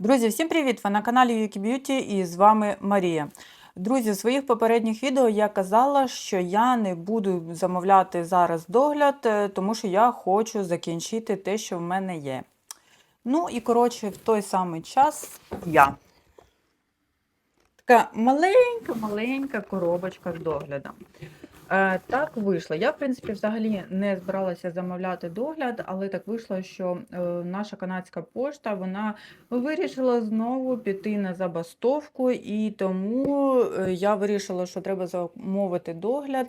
Друзі, всім привіт! Ви на каналі Yuki Beauty і з вами Марія. Друзі, в своїх попередніх відео я казала, що я не буду замовляти зараз догляд, е, тому що я хочу закінчити те, що в мене є. Ну і коротше, в той самий час я. Така маленька-маленька коробочка з доглядом. Е, так вийшло. Я, в принципі, взагалі не збиралася замовляти догляд, але так вийшло, що е, наша канадська пошта вона вирішила знову піти на забастовку, і тому е, я вирішила, що треба замовити догляд.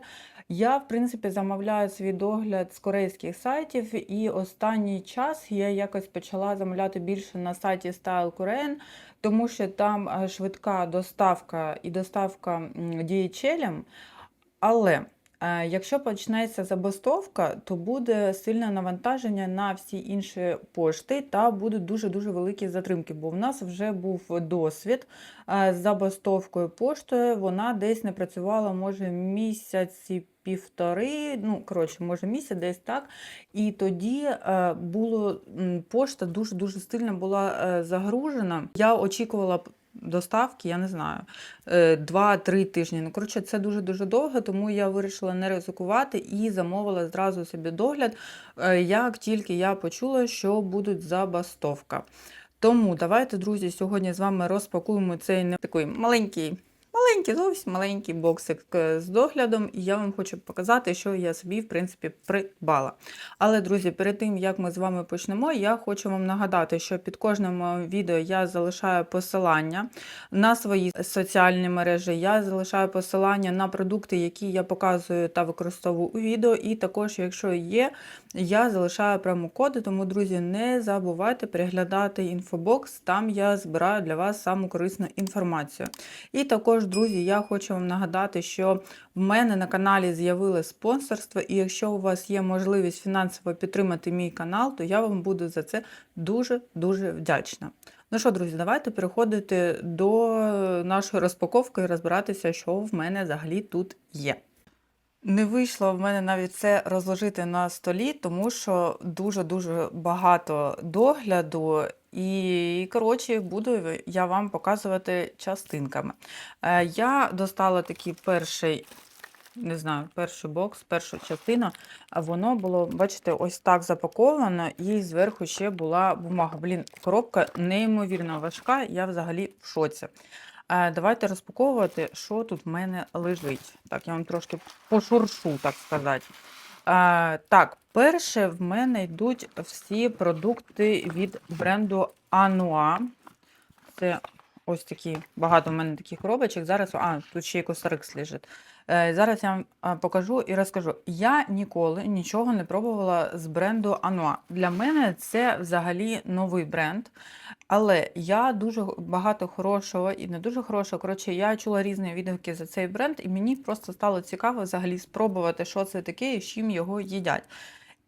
Я, в принципі, замовляю свій догляд з корейських сайтів, і останній час я якось почала замовляти більше на сайті Style Korean, тому що там швидка доставка і доставка м, DHL. Але е, якщо почнеться забастовка, то буде сильне навантаження на всі інші пошти та будуть дуже-дуже великі затримки. Бо в нас вже був досвід е, з забастовкою поштою. Вона десь не працювала, може, місяці півтори, ну, коротше, може, місяць десь так. І тоді е, було пошта дуже-дуже сильно була е, загружена. Я очікувала доставки, я не знаю, е, 2-3 тижні. Ну, коротше, це дуже-дуже довго, тому я вирішила не ризикувати і замовила зразу собі догляд, е, як тільки я почула, що будуть забастовка. Тому давайте, друзі, сьогодні з вами розпакуємо цей не такий маленький. Маленький, зовсім маленький боксик е, з доглядом, і я вам хочу показати, що я собі, в принципі, придбала. Але, друзі, перед тим, як ми з вами почнемо, я хочу вам нагадати, що під кожним відео я залишаю посилання на свої соціальні мережі, я залишаю посилання на продукти, які я показую та використовую у відео. І також, якщо є, я залишаю промокоди, тому, друзі, не забувайте переглядати інфобокс, там я збираю для вас саму корисну інформацію. І також, друзі, я хочу вам нагадати, що в мене на каналі з'явилось спонсорство, і якщо у вас є можливість фінансово підтримати мій канал, то я вам буду за це дуже-дуже вдячна. Ну що, друзі, давайте переходити до нашої розпаковки і розбиратися, що в мене взагалі тут є. Не вийшло в мене навіть це розложити на столі, тому що дуже-дуже багато догляду, і, коротше, буду я вам показувати частинками. Е, Я достала такий перший, не знаю, перший бокс, першу частину. Воно було, бачите, ось так запаковано, і зверху ще була бумага. Блін, коробка неймовірно важка, я взагалі в шоці. Е, Давайте розпаковувати, що тут в мене лежить. Так, я вам трошки пошуршу, так сказати. Е, Так, перше в мене йдуть всі продукти від бренду Anua. Це ось такі, багато в мене таких коробочок. Зараз, а, тут ще й Костарикс лежить. Е, Зараз я вам покажу і розкажу. Я ніколи нічого не пробувала з бренду Anua. Для мене це взагалі новий бренд. Але я дуже багато хорошого і не дуже хорошого. Коротше, я чула різні відгуки за цей бренд, і мені просто стало цікаво взагалі спробувати, що це таке і з чим його їдять.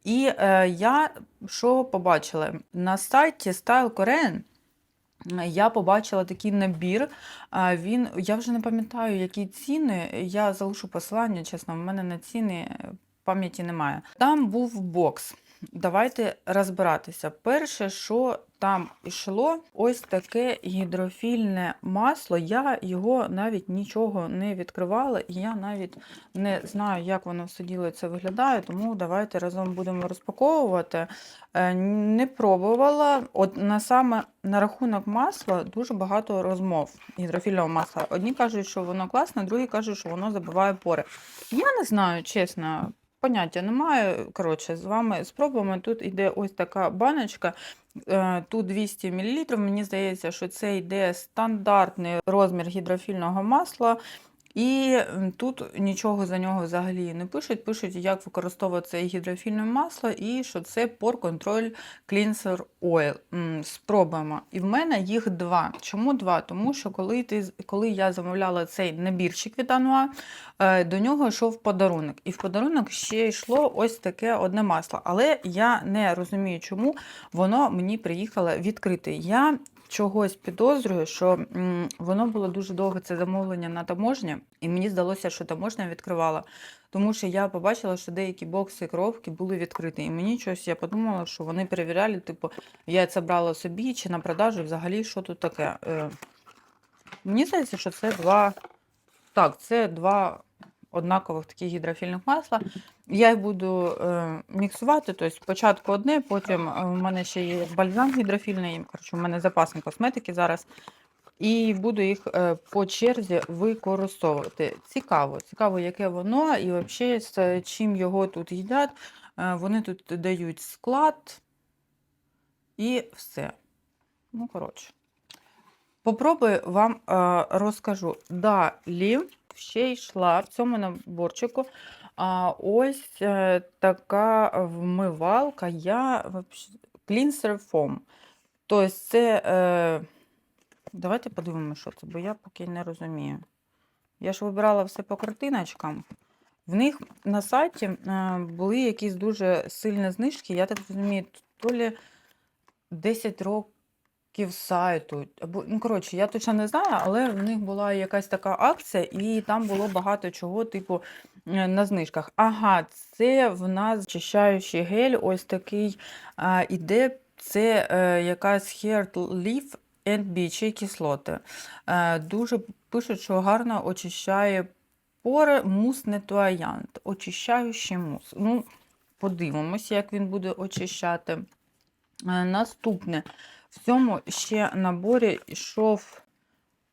І е, я що побачила? На сайті Style Korean я побачила такий набір. Він, я вже не пам'ятаю, які ціни. Я залишу посилання, чесно, в мене на ціни е, пам'яті немає. Там був бокс. Давайте розбиратися. Перше, що там йшло, ось таке гідрофільне масло. Я його навіть нічого не відкривала, і я навіть не знаю, як воно все діло це виглядає, тому давайте разом будемо розпаковувати. Е, Не пробувала. От на саме на рахунок масла дуже багато розмов гідрофільного масла. Одні кажуть, що воно класне, другі кажуть, що воно забиває пори. Я не знаю, чесно. Поняття немає. Коротше, з вами спробуємо. Тут йде ось така баночка. е, Тут 200 мл. Мені здається, що це йде стандартний розмір гідрофільного масла. І тут нічого за нього взагалі не пишуть. Пишуть, як використовувати це гідрофільне масло, і що це Pore Control Cleanser Oil. Спробуємо. І в мене їх два. Чому два? Тому що коли, ти, коли я замовляла цей набірчик від Anua, е, до нього йшов подарунок. І в подарунок ще йшло ось таке одне масло. Але я не розумію, чому воно мені приїхало відкрите. Я чогось підозрюю, що воно було дуже довго це замовлення на таможні, і мені здалося, що таможня відкривала. тому що я побачила, що деякі бокси коробки були відкриті. І мені щось я подумала, що вони перевіряли, типу, я це брала собі чи на продажу, взагалі, що тут таке. Е, Мені здається, що це два. Так, це два однакових таких гідрофільних масла. Я їх буду е, міксувати. Тобто спочатку одне, потім е, у мене ще є бальзам гідрофільний. Коротше, у мене запасні косметики зараз. І буду їх е, по черзі використовувати. Цікаво, цікаво, яке воно, і взагалі з чим його тут їдять. Е, Вони тут дають склад і все. Ну, коротше. Попробую вам е, розкажу. Далі ще йшла в цьому наборчику а, ось е, така вмивалка. Я Cleanser Foam. Тобто це. Е, давайте подивимося, що це, бо я поки не розумію. Я ж вибирала все по картиночкам. В них на сайті е, були якісь дуже сильні знижки. Я так розумію, то лі 10 років сайту. Або, ну, коротше, я точно не знаю, але в них була якась така акція, і там було багато чого, типу, е, на знижках. Ага, це в нас очищаючий гель, ось такий а, іде. Це е, якась Hair Leaf and BHA кислоти. Е, дуже пишуть, що гарно очищає пори мус нетуаянт, очищаючий мус. Ну, подивимося, як він буде очищати. Е, Наступне. В цьому ще наборі йшов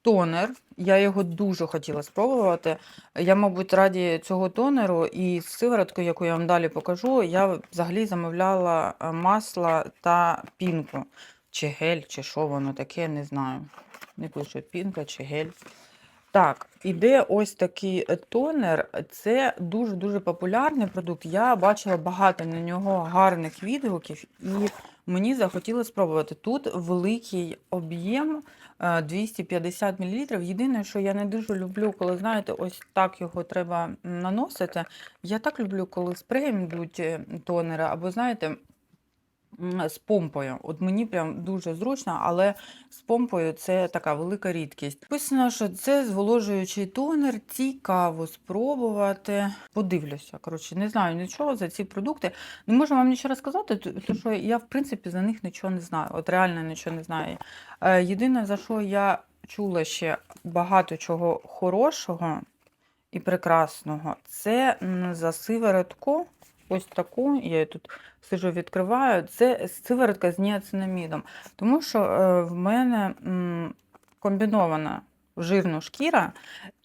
тонер. Я його дуже хотіла спробувати. Я, мабуть, раді цього тонеру і сивороткою, яку я вам далі покажу, я взагалі замовляла е, масло та пінку. Чи гель, чи що воно таке, не знаю. Не пишу пінка чи гель. Так, іде ось такий е, тонер. Це дуже-дуже популярний продукт. Я бачила багато на нього гарних відгуків, і мені захотілося спробувати. Тут великий об'єм е, 250 мл. Єдине, що я не дуже люблю, коли, знаєте, ось так його треба наносити. Я так люблю, коли спреєм йдуть е, тонери, або, знаєте, з помпою. От мені прям дуже зручно, але з помпою це така велика рідкість. Написано, що це зволожуючий тонер, цікаво спробувати. Подивлюся. Коротше, не знаю нічого за ці продукти. Не можу вам нічого розказати, тому що я, в принципі, за них нічого не знаю. От реально нічого не знаю. Е, Єдине, за що я чула ще багато чого хорошого і прекрасного, це за сиворотку. Ось таку, я її тут сижу, відкриваю. Це сиворотка з ніацинамідом. Тому що е, в мене комбінована жирна шкіра,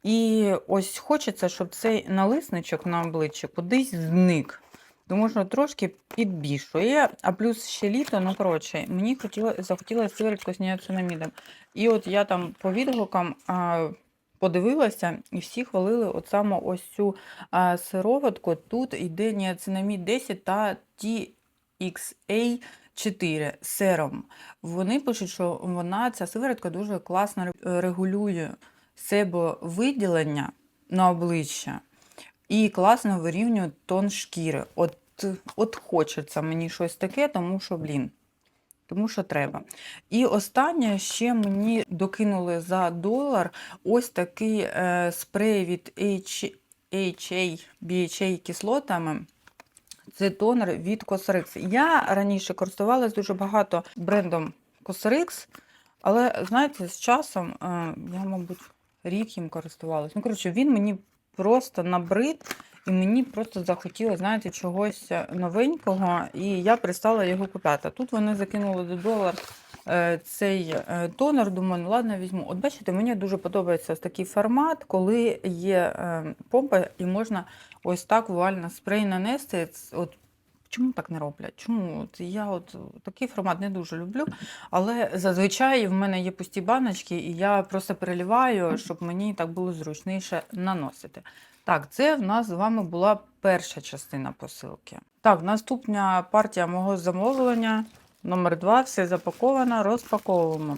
і ось хочеться, щоб цей налисничок на обличчі кудись зник. Тому що трошки підбільшує, а плюс ще літо, ну коротше, мені хотіло, захотілося сиворотку з ніацинамідом. І от я там по відгукам а, подивилася, і всі хвалили от саме ось цю а, сироватку. Тут йде ніацинамід 10 та TXA 4 сером. Вони пишуть, що вона, ця сиворотка дуже класно ре- регулює себовиділення на обличчя і класно вирівнює тон шкіри. От, от хочеться мені щось таке, тому що, блін. Тому що треба. І останнє ще мені докинули за долар ось такий е, спрей від H, HA, BHA кислотами. Це тонер від Cosrx. Я раніше користувалась дуже багато брендом Cosrx, але знаєте, з часом е, я, мабуть, рік їм користувалась. Ну, коротше, він мені просто набрид, і мені просто захотілося, знаєте, чогось новенького, і я перестала його купляти. Тут вони закинули до долар е, цей е, тонер. Думаю, ну ладно, візьму. От бачите, мені дуже подобається такий формат, коли є е, помпа і можна ось так вуально спрей нанести. От Чому так не роблять? Чому? От я от такий формат не дуже люблю, але зазвичай в мене є пусті баночки, і я просто переливаю, щоб мені так було зручніше наносити. Так, це в нас з вами була перша частина посилки. Так, наступна партія мого замовлення номер 2 все запаковано, розпаковуємо.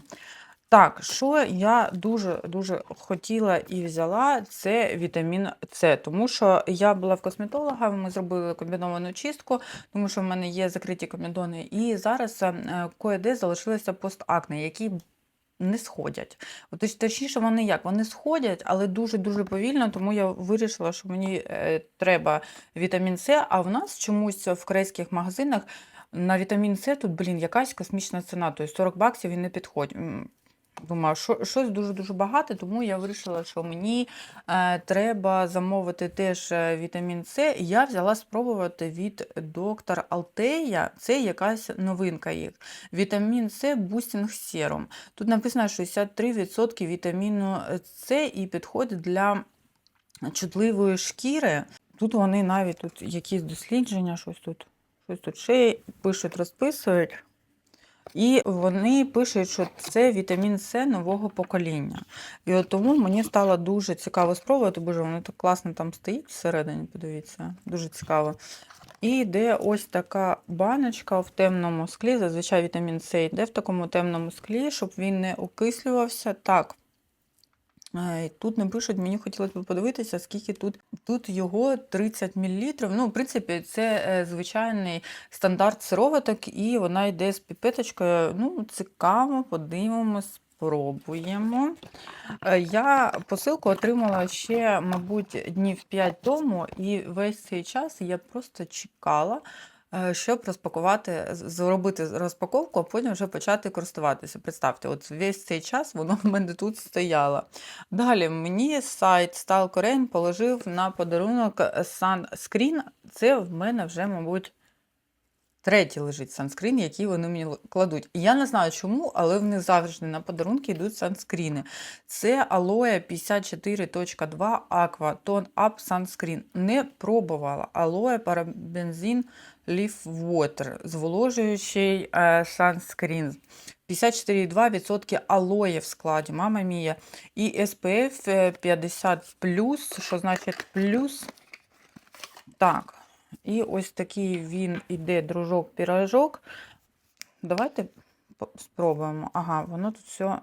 Так, що я дуже-дуже хотіла і взяла, це вітамін С, тому що я була в косметолога, ми зробили комбіновану чистку, тому що в мене є закриті комбінони, і зараз е, кое-де залишилися постакне, які не сходять. От, точніше, вони як? Вони сходять, але дуже-дуже повільно, тому я вирішила, що мені е, треба вітамін С, а в нас чомусь в корейських магазинах на вітамін С тут, блін, якась космічна ціна, тобто 40 баксів і не підходить. Думаю, що, щось дуже-дуже багато, тому я вирішила, що мені е, треба замовити теж е, вітамін С. Я взяла спробувати від доктор Алтея. Це якась новинка їх. Вітамін С Boosting Serum. Тут написано 63% вітаміну С і підходить для чутливої шкіри. Тут вони навіть тут якісь дослідження, щось тут, щось тут ще пишуть, розписують. І вони пишуть, що це вітамін С нового покоління. І от тому мені стало дуже цікаво спробувати, боже, воно так класно там стоїть всередині, подивіться, дуже цікаво. І йде ось така баночка в темному склі. Зазвичай вітамін С йде в такому темному склі, щоб він не окислювався. Так. Тут не пишуть, мені хотілося б подивитися, скільки тут. Тут його 30 мл. Ну, в принципі, це е, звичайний стандарт сироваток, і вона йде з піпеточкою. Ну, цікаво, подивимось, спробуємо. Е, Я посилку отримала ще, мабуть, днів 5 тому, і весь цей час я просто чекала. Е, Щоб розпакувати, зробити розпаковку, а потім вже почати користуватися. Представте, от весь цей час воно в мене тут стояло. Далі мені сайт Style Korean положив на подарунок Sunscreen. Це в мене вже, мабуть, третій лежить санскрін, який вони мені кладуть. Я не знаю чому, але в них завжди на подарунки йдуть санскріни. Це Aloe 54.2 Aqua Tone Up Sunscreen. Не пробувала. Aloe Parabenzin Leaf Water. Зволожуючий е, санскрін. 54,2% алоє в складі, мама мія. І SPF е, 50+, що значить плюс. Так, і ось такий він іде дружок-пірожок. Давайте спробуємо. Ага, воно тут все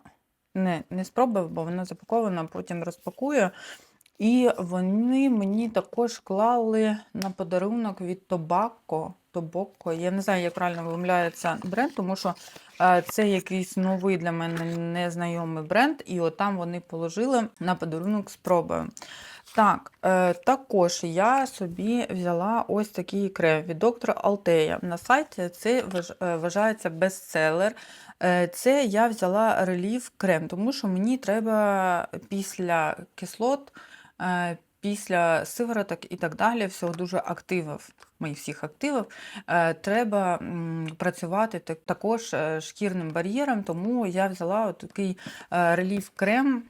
не, не спробую, бо воно запаковано, потім розпакую. І вони мені також клали на подарунок від Tobacco. Tobacco. Я не знаю, як правильно вимовляється бренд, тому що е, це якийсь новий для мене незнайомий бренд, і от там вони положили на подарунок спробую. Так, е, також я собі взяла ось такий крем від доктора Алтея. На сайті це е, вважається бестселер. Це я взяла реліф крем, тому що мені треба після кислот, після сивороток і так далі, всього дуже активів, моїх всіх активів, е, треба працювати також е, шкірним бар'єром, тому я взяла такий е, реліф крем.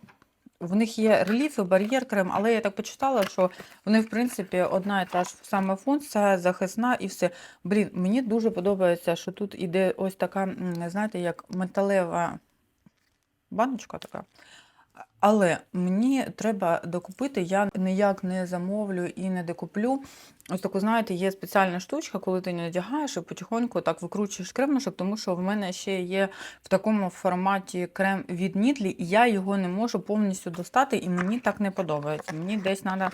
В них є реліф і бар'єр крем, але я так почитала, що вони, в принципі, одна і та ж сама функція, захисна і все. Блін, мені дуже подобається, що тут іде ось така, знаєте, як металева баночка така. Але мені треба докупити, я ніяк не замовлю і не докуплю. Ось таку, знаєте, є спеціальна штучка, коли ти не надягаєш і потихоньку так викручуєш кремушок, тому що в мене ще є в такому форматі крем від Нідлі, і я його не можу повністю достати, і мені так не подобається. Мені десь треба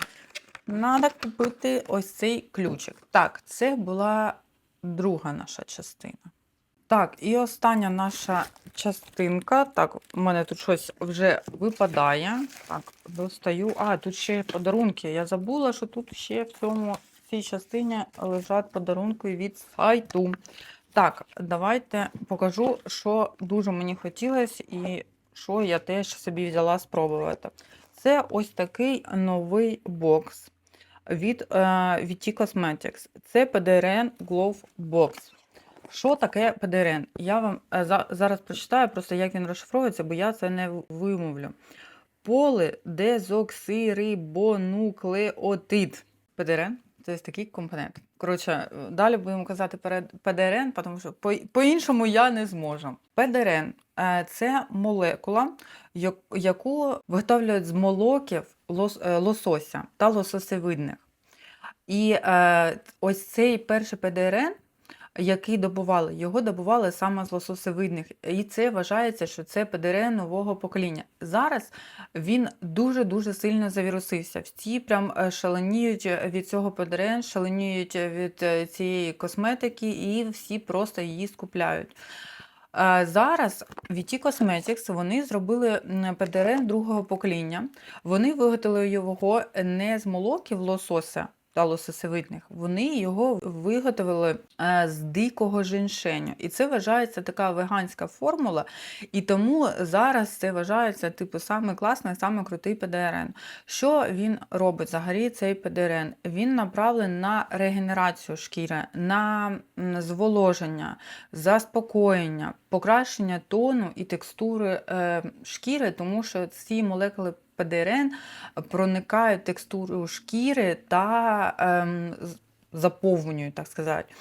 Надо купити ось цей ключик. Так, це була друга наша частина. Так, і остання наша частинка. Так, у мене тут щось вже випадає. Так, достаю. А, тут ще подарунки. Я забула, що тут ще в цьому в цій частині лежать подарунки від сайту. Так, давайте покажу, що дуже мені хотілося і що я теж собі взяла спробувати. Це ось такий новий бокс від, е, Cosmetics. Це PDRN Glove Box. Що таке PDRN? Я вам е, за- зараз прочитаю, просто як він розшифровується, бо я це не вимовлю. Полидезоксирибонуклеотид. PDRN це ось такий компонент. Коротше, е, далі будемо казати PDRN, тому що по- по-іншому я не зможу. PDRN е, це молекула, яку виготовлюють з молоків лос, лосося та лососевидних. І ось цей перший ПДРН, який добували, його добували саме з лососевидних. І це вважається, що це ПДРН нового покоління. Зараз він дуже-дуже сильно завірусився. Всі прям е, шаленіють від цього ПДРН, шаленіють від е, цієї косметики, і всі просто її скупляють. Е, Зараз VT Cosmetics вони зробили м, ПДРН другого покоління. Вони виготовили його не з молоків лосося та лососевидних. Вони його виготовили е, з дикого женьшеню. І це вважається така веганська формула. І тому зараз це вважається типу саме класний, саме крутий ПДРН. Що він робить взагалі цей ПДРН? Він направлений на регенерацію шкіри, на зволоження, заспокоєння, покращення тону і текстури е, шкіри, тому що ці молекули ПДРН проникають текстуру шкіри та з- заповнюють, так сказати.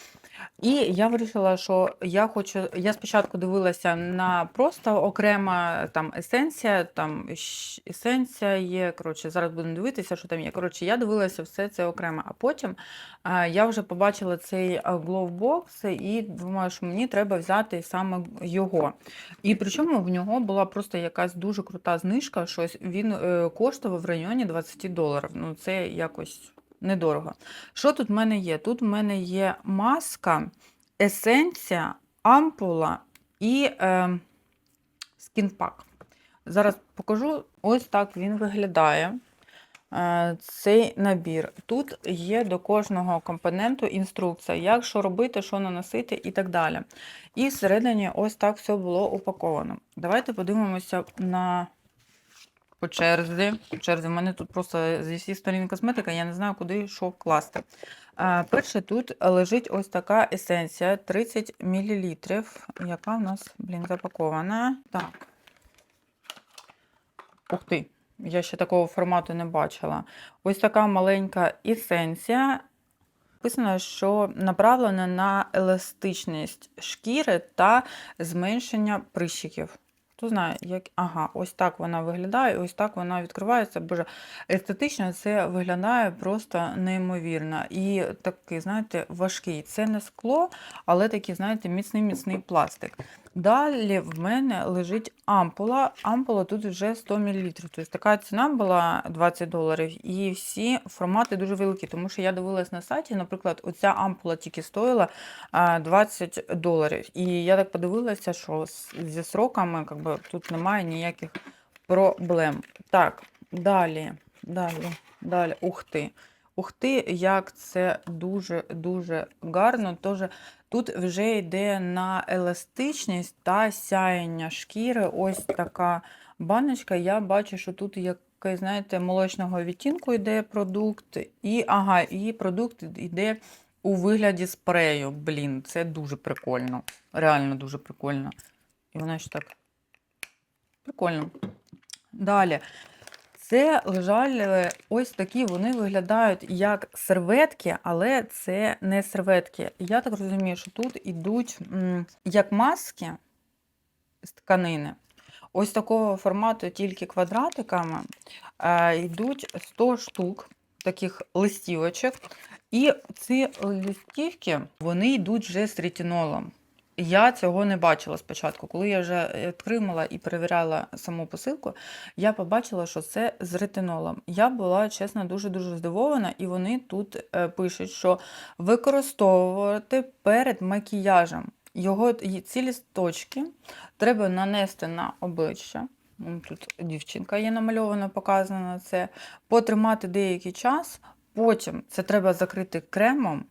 І я вирішила, що я хочу. Я спочатку дивилася на просто окрема там есенція, там есенція є. Коротше, зараз будемо дивитися, що там є. Коротше, я дивилася все це окремо. А потім я вже побачила цей Glowbox і думаю, що мені треба взяти саме його. І причому в нього була просто якась дуже крута знижка. Щось він е, коштував в районі 20 доларів. Ну, це якось недорого. Що тут в мене є? Тут в мене є маска, есенція, ампула і е, скінпак. Зараз покажу, ось так він виглядає. е, Цей набір. Тут є до кожного компоненту інструкція, як що робити, що наносити і так далі. І всередині ось так все було упаковано. Давайте подивимося на по черзі. По черзі. У мене тут просто зі всіх сторін косметика, я не знаю, куди що класти. Перше, тут лежить ось така есенція 30 мл, яка в нас, блін, запакована. Так. Ух ти, я ще такого формату не бачила. Ось така маленька есенція. Написано, що направлена на еластичність шкіри та зменшення прищиків. Хто знає, як. Ага, ось так вона виглядає, ось так вона відкривається. Боже, естетично це виглядає просто неймовірно. І такий, знаєте, важкий. Це не скло, але такий, знаєте, міцний міцний пластик. Далі в мене лежить ампула. Ампула тут вже 100 мл. Тобто така ціна була 20 доларів. І всі формати дуже великі, тому що я дивилась на сайті, наприклад, оця ампула тільки стоїла 20 доларів. І я так подивилася, що зі сроками как би, тут немає ніяких проблем. Так, далі, далі, далі. Ух ти. Ух ти, як це дуже-дуже гарно. Тож тут вже йде на еластичність та сяєння шкіри. Ось така баночка. Я бачу, що тут якийсь, знаєте, молочного відтінку йде продукт. І, ага, і продукт йде у вигляді спрею. Блін, це дуже прикольно. Реально дуже прикольно. І вона ще так. Прикольно. Далі. Це лежали ось такі, вони виглядають як серветки, але це не серветки. Я так розумію, що тут ідуть як маски з тканини. Ось такого формату, тільки квадратиками, е, йдуть 100 штук таких листівочок. І ці листівки вони йдуть вже з ретинолом. Я цього не бачила спочатку. Коли я вже відкримала і перевіряла саму посилку, я побачила, що це з ретинолом. Я була, чесно, дуже-дуже здивована, і вони тут е, пишуть, що використовувати перед макіяжем. Його ці лісточки треба нанести на обличчя. Тут дівчинка є намальована, показано це. Потримати деякий час, потім це треба закрити кремом,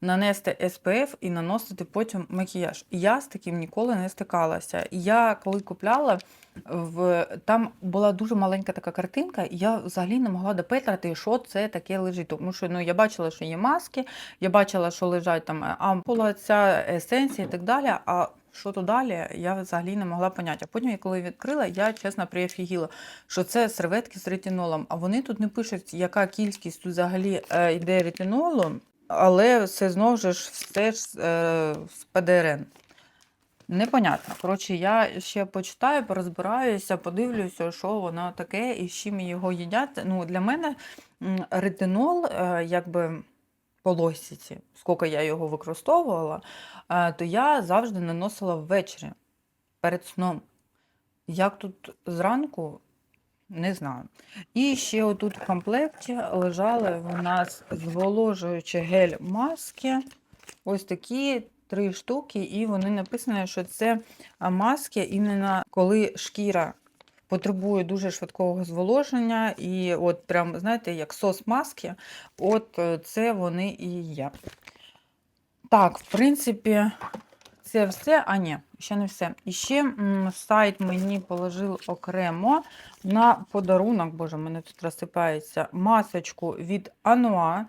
нанести SPF і наносити потім макіяж. Я з таким ніколи не стикалася. Я коли купляла, в... там була дуже маленька така картинка, і я взагалі не могла допетрати, що це таке лежить. Тому що ну, я бачила, що є маски, я бачила, що лежать там ампула, ця есенція і так далі. А що то далі, я взагалі не могла поняти. А потім, коли відкрила, я чесно приофігіла, що це серветки з ретинолом. А вони тут не пишуть, яка кількість взагалі е, йде ретинолу, але це знову ж все ж е, з ПДРН. Непонятно. Коротше, я ще почитаю, порозбираюся, подивлюся, що воно таке і з чим його їдять. Ну, для мене ретинол, е, якби по лосіці, скільки я його використовувала, е, то я завжди наносила ввечері перед сном. Як тут зранку, не знаю. І ще отут в комплекті лежали у нас зволожуючі гель-маски. Ось такі три штуки, і вони написані, що це маски іменно коли шкіра потребує дуже швидкого зволоження, і от прям, знаєте, як сос маски, от е, це вони і є. Так, в принципі, це все. А, ні, ще не все. І ще сайт мені положив окремо на подарунок. Боже, мене тут розсипається масочку від Ануа.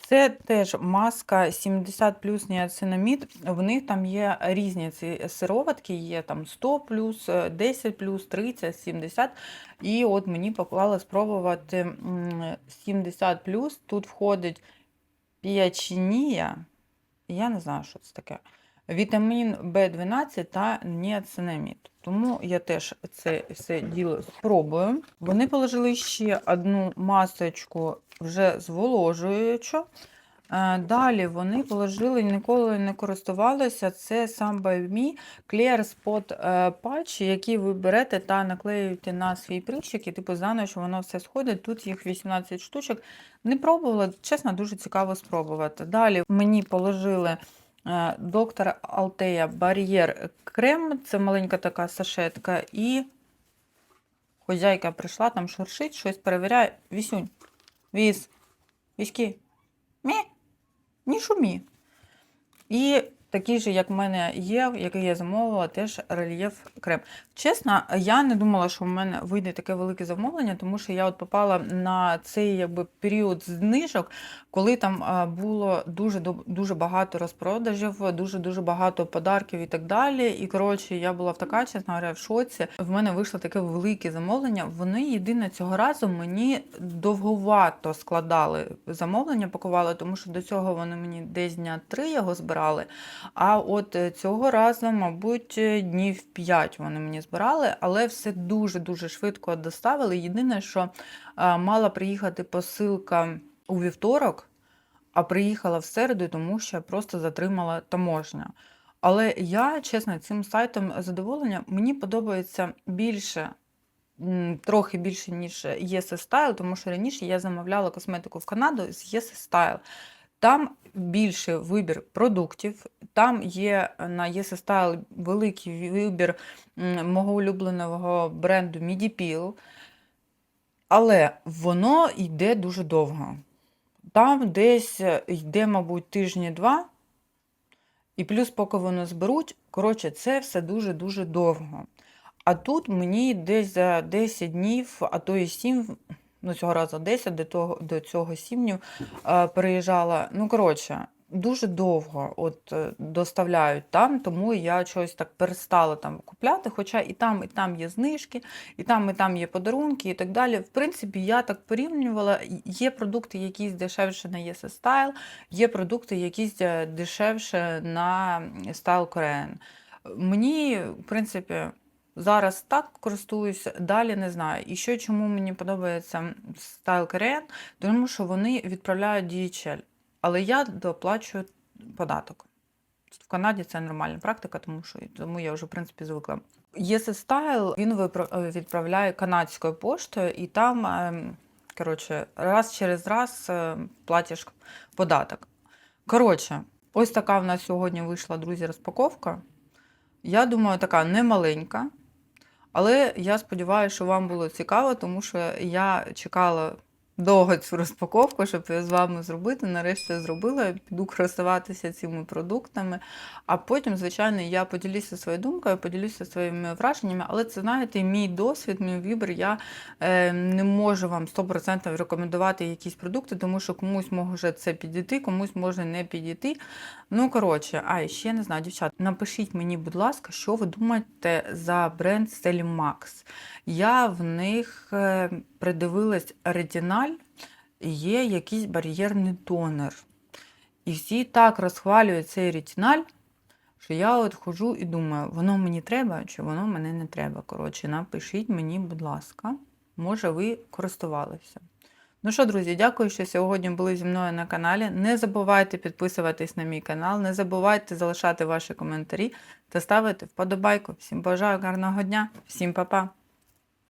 Це теж маска 70 плюс ніацинамід. В них там є різні ці сироватки, є там 100 плюс, е, 10 плюс, 30, 70. І от мені поклали спробувати 70 плюс. Тут входить піачинія. Я не знаю, що це таке. Вітамін В12 та ніацинамід. Тому я теж це все діло спробую. Вони положили ще одну масочку вже зволожуючу. Е, Далі вони положили, ніколи не користувалися. Це Some by Me Clear Spot е, Patch, який ви берете та наклеюєте на свій прищик, і типу за ніч воно все сходить. Тут їх 18 штучок. Не пробувала, чесно, дуже цікаво спробувати. Далі мені положили е, доктор Алтея Бар'єр Крем, це маленька така сашетка, і хозяйка прийшла, там шуршить, щось перевіряє. Вісюнь, віз, віськи, мі, ні шумі. І такий же, як в мене є, який я замовила, теж рельєф крем. Чесно, я не думала, що в мене вийде таке велике замовлення, тому що я от попала на цей якби, період знижок, коли там було дуже дуже багато розпродажів, дуже дуже багато подарків і так далі. І коротше, я була в така, чесно говоря, в шоці. В мене вийшло таке велике замовлення. Вони єдине цього разу мені довговато складали замовлення, пакували, тому що до цього вони мені десь дня три його збирали. А от е, цього разу, мабуть, е, днів 5 вони мені збирали, але все дуже-дуже швидко доставили. Єдине, що мала приїхати посилка у вівторок, а приїхала в середу, тому що просто затримала таможня. Але я, чесно, цим сайтом задоволення. Мені подобається більше, трохи більше, ніж Yes Style, тому що раніше я замовляла косметику в Канаду з Yes Style. Там більше вибір продуктів, там є на Yes великий вибір мого улюбленого бренду Midipil, але воно йде дуже довго. Там десь е, йде, мабуть, тижні-два, і плюс, поки воно зберуть, коротше, це все дуже-дуже довго. А тут мені десь за 10 днів, а то і 7, ну цього разу 10, до, того, до цього 7 е, переїжджала. Ну, коротше, дуже довго от, е, доставляють там, тому я щось так перестала там купляти. Хоча і там, і там є знижки, і там, і там є подарунки, і так далі. В принципі, я так порівнювала. Є продукти, якісь дешевше на Yes Style, є продукти, якісь е, дешевше на Style Korean. Мені, в принципі, зараз так користуюся, далі не знаю. І що чому мені подобається Style Korean, тому що вони відправляють DHL, але я доплачую податок. В Канаді це нормальна практика, тому що тому я вже в принципі звикла. Yes Style він е, відправляє канадською поштою, і там, ем, коротше, раз через раз е, платиш податок. Коротше, ось така в нас сьогодні вийшла, друзі, розпаковка. Я думаю, така немаленька. Але я сподіваюся, що вам було цікаво, тому що я чекала довго цю розпаковку, щоб я з вами зробити. Нарешті я зробила, піду користуватися цими продуктами. А потім, звичайно, я поділюся своєю думкою, поділюся своїми враженнями. Але це, знаєте, мій досвід, мій вибір. Я е, не можу вам 100% рекомендувати якісь продукти, тому що комусь може це підійти, комусь може не підійти. Ну, коротше, а ще не знаю, дівчат, напишіть мені, будь ласка, що ви думаєте за бренд Max. Я в них е, придивилась ретиналь, є якийсь бар'єрний тонер. І всі так розхвалюють цей ретиналь, що я от хожу і думаю, воно мені треба чи воно мене не треба. Коротше, напишіть мені, будь ласка, може ви користувалися. Ну що, друзі, дякую, що сьогодні були зі мною на каналі. Не забувайте підписуватись на мій канал, не забувайте залишати ваші коментарі та ставити вподобайку. Всім бажаю гарного дня, всім па-па!